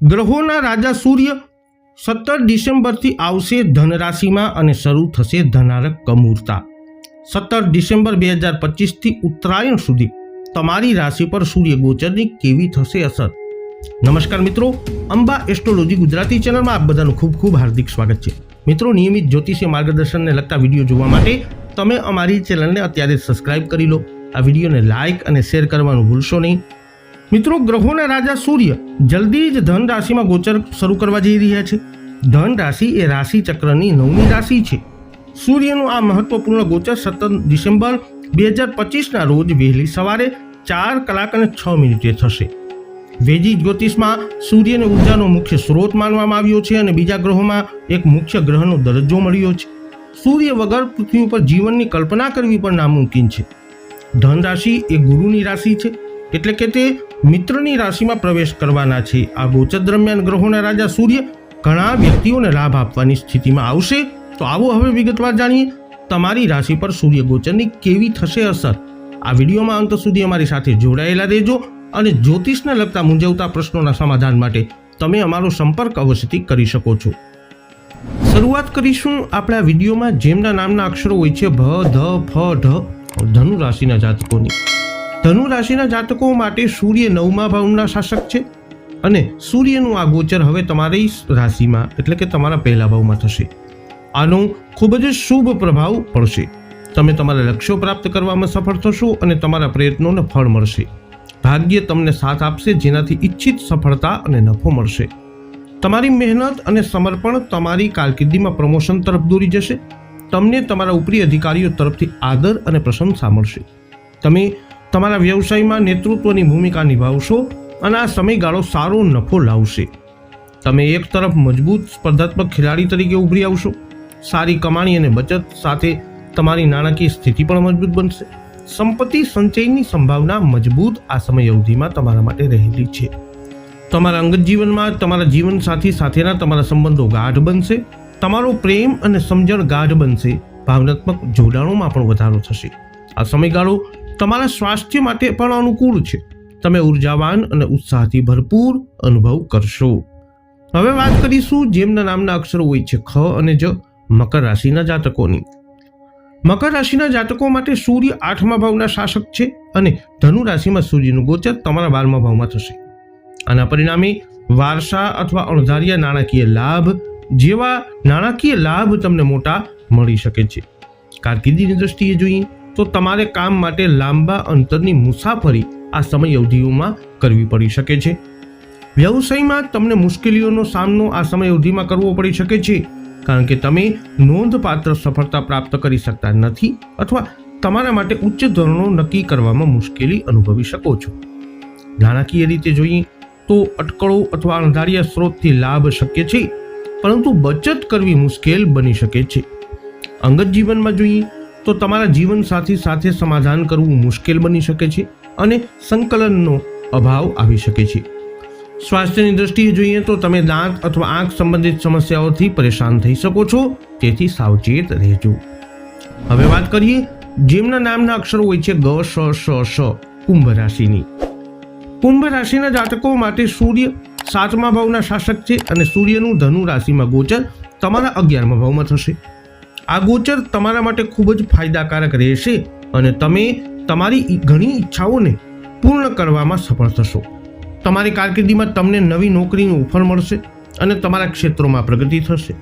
ગ્રહોના રાજા સૂર્ય સત્તર ડિસેમ્બરથી આવશે ધનરાશિમાં અને શરૂ થશે ધનારક કમૂરતા. સત્તર ડિસેમ્બર બે હજાર પચીસથી ઉત્તરાયણ સુધી તમારી રાશિ પર સૂર્ય ગોચરની કેવી થશે અસર? નમસ્કાર મિત્રો, અંબા એસ્ટ્રોલોજી ગુજરાતી ચેનલમાં આપ બધાનું ખૂબ ખૂબ હાર્દિક સ્વાગત છે. મિત્રો, નિયમિત જ્યોતિષીય માર્ગદર્શનને લગતા વીડિયો જોવા માટે તમે અમારી ચેનલને અત્યારે સબસ્ક્રાઇબ કરી લો. આ વિડીયોને લાઇક અને શેર કરવાનું ભૂલશો નહીં. મિત્રો, ગ્રહોના રાજા સૂર્ય જલ્દી જ ધન રાશિમાં ગોચર શરૂ કરવા જઈ રહ્યા છે. ધન રાશિ એ રાશિ ચક્રની નવમી રાશિ છે. સૂર્યનું આ મહત્વપૂર્ણ ગોચર સત્તર ડિસેમ્બર બે હજાર પચીસના રોજ વહેલી સવારે ચાર કલાક અને છ મિનિટે થશે. વેજી જ્યોતિષમાં સૂર્યને ઉર્જાનો મુખ્ય સ્ત્રોત માનવામાં આવ્યો છે અને બીજા ગ્રહોમાં એક મુખ્ય ગ્રહનો દરજ્જો મળ્યો છે. સૂર્ય વગર પૃથ્વી ઉપર જીવનની કલ્પના કરવી પણ નામુમકિન છે. ધન રાશિ એ ગુરુની રાશિ છે. એટલે કે તે મિત્રની રાશિમાં પ્રવેશ કરવાના છે. આ ગોચર દરમિયાન ગ્રહોના રાજા સૂર્ય ઘણા વ્યક્તિઓને લાભ આપવાની સ્થિતિમાં આવશે. તો આવો હવે વિગતવાર જાણીએ તમારી રાશિ પર સૂર્ય ગોચરની કેવી થશે અસર. આ વિડીયોમાં અંત સુધી અમારી સાથે જોડાયેલા રહેજો અને જ્યોતિષને લગતા મૂંઝવતા પ્રશ્નોના સમાધાન માટે તમે અમારો સંપર્ક અવશ્યથી કરી શકો છો. શરૂઆત કરીશું આપણા વિડીયોમાં જેમના નામના અક્ષરો હોય છે, ભ, ધ, ફ, ઢ, ધનુ રાશિના જાતકોની. ધનુ રાશિના જાતકો માટે સૂર્ય નવમા ભાવના શાસક છે અને સૂર્યનું આ ગોચર હવે તમારી રાશિમાં, એટલે કે તમારા પહેલા ભાવમાં થશે. આનો ખૂબ જ શુભ પ્રભાવ પડશે. તમે તમારા લક્ષ્યો પ્રાપ્ત કરવામાં સફળ થશો અને તમારા પ્રયત્નોને ફળ મળશે. ભાગ્ય તમને સાથ આપશે, જેનાથી ઈચ્છિત સફળતા અને નફો મળશે. તમારી મહેનત અને સમર્પણ તમારી કારકિર્દીમાં પ્રમોશન તરફ દોરી જશે. તમને તમારા ઉપરી અધિકારીઓ તરફથી આદર અને પ્રશંસા મળશે. તમે તમારા વ્યવસાયમાં નેતૃત્વની ભૂમિકા નિભાવશો અને આ સમયગાળો સારો નફો લાવશે. તમે એક તરફ મજબૂત, સ્પર્ધાત્મક ખેલાડી તરીકે ઉભરી આવશો. સારી કમાણી અને બચત સાથે તમારી નાણાકીય સ્થિતિ પણ મજબૂત બનશે. સંપત્તિ સંચયની સંભાવના મજબૂત આ સમય અવધિમાં તમારા માટે રહેલી છે. તમારા અંગત જીવનમાં તમારા જીવનસાથી સાથેના તમારા સંબંધો ગાઢ બનશે. તમારો પ્રેમ અને સમજણ ગાઢ બનશે. ભાવનાત્મક જોડાણોમાં પણ વધારો થશે. આ સમયગાળો તમારા સ્વાસ્થ્ય માટે પણ અનુકૂળ છે. તમે ઉર્જાવાન અને ઉત્સાહથી ભરપૂર અનુભવ કરશો. હવે વાત કરીશું જેમના નામના અક્ષરો હોય છે ખ અને જ મકર રાશિના જાતકોની. મકર રાશિના જાતકો માટે સૂર્ય આઠમા ભાવના શાસક છે અને ધનુ રાશિમાં સૂર્યનું ગોચર તમારા બારમા ભાવમાં થશે. આના પરિણામે વારસા અથવા અણધાર્યા નાણાકીય લાભ જેવા નાણાકીય લાભ તમને મોટા મળી શકે છે. કારકિર્દીની દ્રષ્ટિએ જોઈએ તો તમારે કામ માટે લાંબા અંતરની મુસાફરી આ સમય અવધિઓમાં કરવી પડી શકે છે. વ્યવસાયમાં તમને મુશ્કેલીઓનો સામનો આ સમય અવધિમાં કરવો પડી શકે છે. કારણ કે તમે નોંધપાત્ર સફળતા પ્રાપ્ત કરી શકતા નથી અથવા તમારા માટે ઉચ્ચ ધોરણો નક્કી કરવામાં મુશ્કેલી અનુભવી શકો છો. નાણાકીય રીતે જોઈએ તો અટકળો અથવા અણધાર્યા સ્ત્રોતથી લાભ શક્ય છે, પરંતુ બચત કરવી મુશ્કેલ બની શકે છે. અંગત જીવનમાં જોઈએ તો તમારા જીવનસાથી સાથે સમાધાન કરવું મુશ્કેલ બની શકે છે અને સંકલનનો અભાવ આવી શકે છે. સ્વાસ્થ્યની દ્રષ્ટિએ જોઈએ તો તમે દાંત અથવા આંખ સંબંધિત સમસ્યાઓથી પરેશાન થઈ શકો છો, તેથી સાવચેત રહેજો. હવે વાત કરીએ, જેમના નામના અક્ષરો હોય છે ગ શ શ શ કુંભ રાશિની. કુંભ રાશિના જાતકો માટે સૂર્ય સાતમા ભાવના શાસક છે અને સૂર્યનું ધનુ રાશિમાં ગોચર તમારા અગિયારમા ભાવમાં થશે. આ ગોચર તમારા માટે ખૂબ જ ફાયદાકારક રહેશે અને તમે તમારી ઘણી ઈચ્છાઓને પૂર્ણ કરવામાં સફળ થશો. તમારી કારકિર્દીમાં તમને નવી નોકરીની ઓફર મળશે અને તમારા ક્ષેત્રોમાં પ્રગતિ થશે.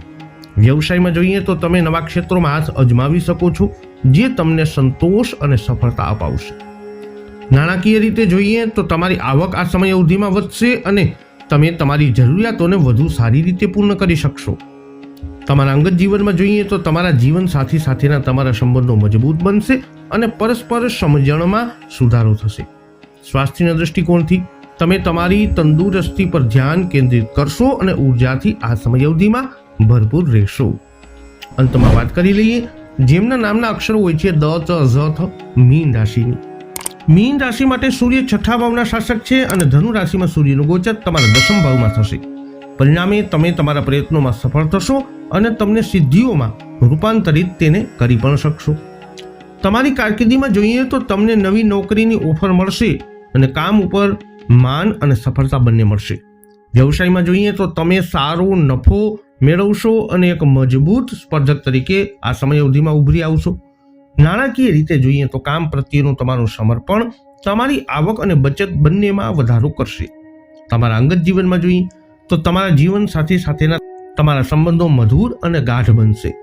વ્યવસાયમાં જોઈએ તો તમે નવા ક્ષેત્રોમાં હાથ અજમાવી શકો છો, જે તમને સંતોષ અને સફળતા અપાવશે. નાણાકીય રીતે જોઈએ તો તમારી આવક આ સમય અવધિમાં વધશે અને તમે તમારી જરૂરિયાતોને વધુ સારી રીતે પૂર્ણ કરી શકશો. તમારા અંગત જીવનમાં જોઈએ તો તમારા જીવન સાથી સાથેના તમારા સંબંધો મજબૂત બનશે અને પરસ્પર સમજણમાં સુધારો થશે. સ્વાસ્થ્યના દૃષ્ટિકોણથી તમે તમારી તંદુરસ્તી પર ધ્યાન કેન્દ્રિત કરશો અને ઉર્જાથી આ સમય અવધિમાં ભરપૂર રહેશો. અંતમાં વાત કરી લઈએ, જેમના નામના અક્ષરો હોય છે, દ, ચ, ઝ, થ, મીન રાશિની. મીન રાશિ માટે સૂર્ય છઠ્ઠા ભાવના શાસક છે અને ધનુ રાશિમાં સૂર્યનું ગોચર તમારા દસમ ભાવમાં થશે. પરિણામે તમે તમારા પ્રયત્નોમાં સફળ થશો અને તમને સિદ્ધિઓમાં રૂપાંતરિત તેને કરી પણ શકશો. તમારી કારકિર્દીમાં જોઈએ તો તમને નવી નોકરીની ઓફર મળશે અને કામ ઉપર માન અને સફળતા બંને મળશે. વ્યવસાયમાં જોઈએ તો તમે સારો નફો મેળવશો અને એક મજબૂત સ્પર્ધક તરીકે આ સમય અવધિમાં ઉભરી આવશો. નાણાકીય રીતે જોઈએ તો કામ પ્રત્યેનું તમારું સમર્પણ તમારી આવક અને બચત બંનેમાં વધારો કરશે. તમારા અંગત જીવનમાં જોઈએ તો તમારા જીવન સાથે સાથેના તમારા સંબંધો મધુર અને ગાઢ બનશે.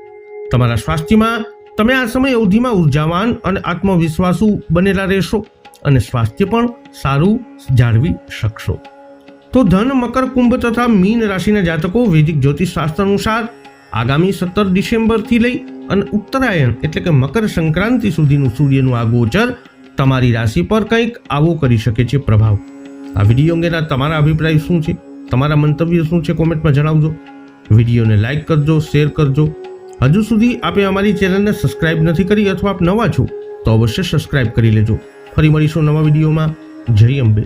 તમારા સ્વાસ્થ્યમાં તમે આ સમય અવધિમાં ઉર્જાવાન અને આત્મવિશ્વાસુ બનેલા રહેશો અને સ્વાસ્થ્ય પણ સારું જાળવી શકશો. તો ધન, મકર, કુંભ તથા મીન રાશિના જાતકો વૈદિક જ્યોતિષ શાસ્ત્ર અનુસાર આગામી સત્તર ડિસેમ્બરથી લઈ અને ઉત્તરાયણ એટલે કે મકર સંક્રાંતિ સુધીનું સૂર્યનું આ ગોચર તમારી રાશિ પર કંઈક આવો કરી શકે છે પ્રભાવ. આ વીડિયો અંગેના તમારા અભિપ્રાય શું છે? તમારા મંતવ્ય શું છે કોમેન્ટમાં જણાવજો. વિડીયોને લાઇક કરજો, શેર કરજો. હજુ સુધી આપે અમારી ચેનલને સબસ્ક્રાઇબ નથી કરી અથવા આપ નવા છો, તો અવશ્ય સબસ્ક્રાઇબ કરી લેજો. ફરી મળીશું નવા વિડીયોમાં. જય અંબે.